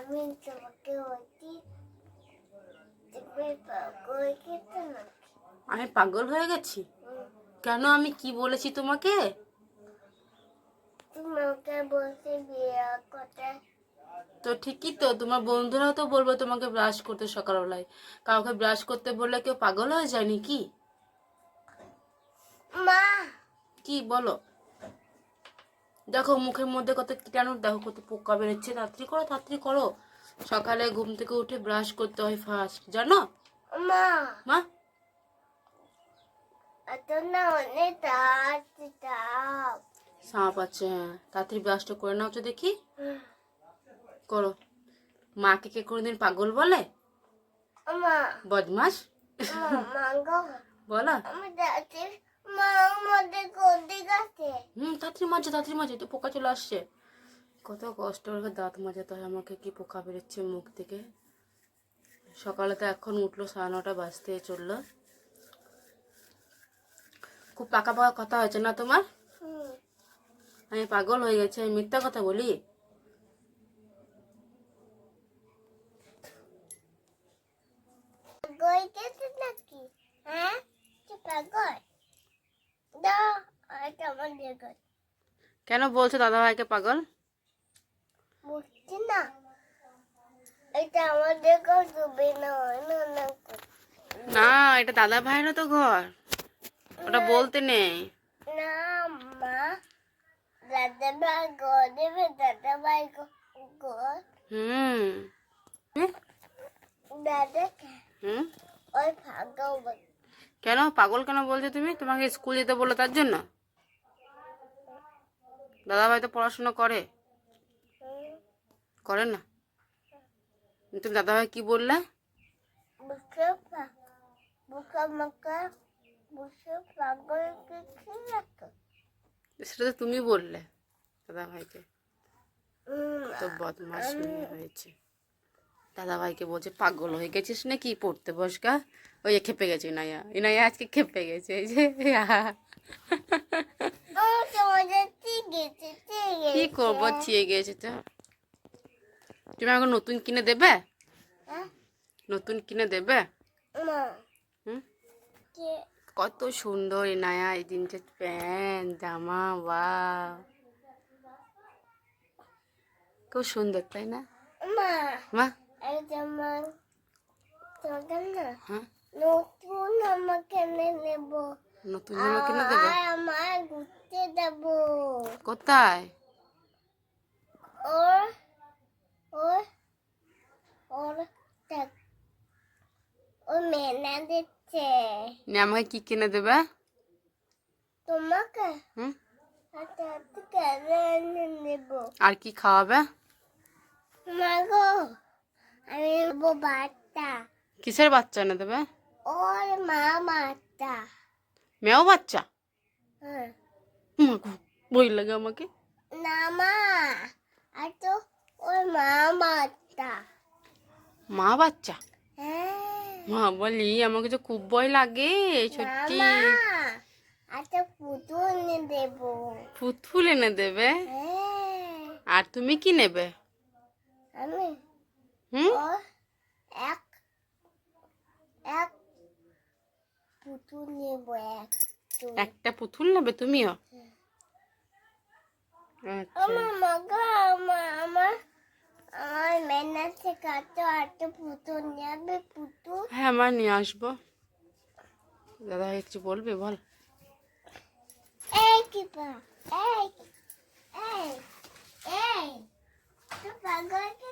আমি তোমাকে পাগল আমি পাগল হয়ে গেছি? কেন আমি কি বলেছি তোমাকে? তোমাকে বলছি বিয়ে করতে তো ঠিকই তো তোমার বন্ধুরাও তো বলব তোমাকে ব্রাশ করতে সকালবেলায়। কাউকে ব্রাশ করতে বললে কেউ পাগল হয়ে যায় নাকি? মা! কি বলো? দেখো মুখের মধ্যে কত কীটাণু দেখো কত পোকা বেরোচ্ছে। তাড়াতাড়ি করো তাড়াতাড়ি করো। সকালে ঘুম থেকে উঠে ব্রাশ করতে হয় ফার্স্ট জানো? মা। মা? এত না অনেক তাপ তাপ সাপ আছে হ্যাঁ। তাড়াতাড়ি ব্রাশটা করে নাও তো দেখি। করো। মাকে কে কোনোদিন পাগল বলে? মা। বদমাস বলো। হুম তাড়াতাড়ি মাজা তাড়াতাড়ি মাজা তো পোকা চলে আসছে। কত কষ্ট করে দাঁত মাজাতে হয় আমাকে কি পোকা বেরোচ্ছে মুখ থেকে। সকালে তো এখন উঠল সাড়ে নটা বাজতে চলল। খুব পাকা পাকা কথা হয়েছে না তোমার? আমি পাগল হয়ে গেছি আমি মিথ্যা কথা বলি? পাগল? কেন বলছো দাদা ভাইকে পাগল না এটা ডুবে না না দাদা ভাইয়েরও তো ঘর। ওটা বলতে নেই। না মা দাদা ভাই ঘর দেবে দাদা ভাই ঘর। হুম? দাদা হুম? ওই বল কেন? পাগল কেন বলছো তুমি? তোমাকে স্কুল যেতে বলল তার জন্য? দাদা ভাই তো পড়াশোনা করে। করে না? তুমি দাদা ভাই কি বললে সেটা তো তুমি বললে দাদা ভাইকে তো বদমাস হয়েছে। দাদা ভাইকে বলছে পাগল হয়ে গেছিস না কি পড়তে বসকা ওই যে খেপে গেছে ইনাইয়া ইনাইয়া আজকে খেপে গেছে এই যে কি করব চিয়ে গেছে তো। তুমি আমাকে নতুন কিনে দেবে? হ্যাঁ? নতুন কিনে দেবে? কত সুন্দর ইনায়া এই দিনটা প্যান্ট জামা বা খুব সুন্দর তাই না? মা নতুন আমাকে এনে নেব নতুন জামা কিনে দেবে আমার ঘুরতে দেব কোথায় ওর ওর ওর ও মেনা দিচ্ছে আমাকে কি কিনে দেবে তোমাকে হুম আর কি খাওয়াবে মাগো আমি নেব বাচ্চা। কিসের বাচ্চা এনে দেবে? ওর মা বাচ্চা। মেয়েও বাচ্চা? হ্যাঁ। মা গো, বই লাগে আমাকে। না মা আর তো ওর মা বাচ্চা। মা বাচ্চা? হ্যাঁ। মা বলি আমাকে তো খুব ভয় লাগে সত্যি। তো পুতুল এনে দেবো। ফুটফুল এনে দেবে? হ্যাঁ। আর তুমি কি নেবে? আমি হুম? এক এক পুতুল নেব এক একটা পুতুল নেবে তুমিও? আমার আচ্ছা। মগা আমার আমার আমার মেনা থেকে এত এত পুতুল নেবে পুতুল। হ্যাঁ আমার নিয়ে আসব। দাদা একটু বলবে বল। এই কি পা এই এই এই তো পাগল কি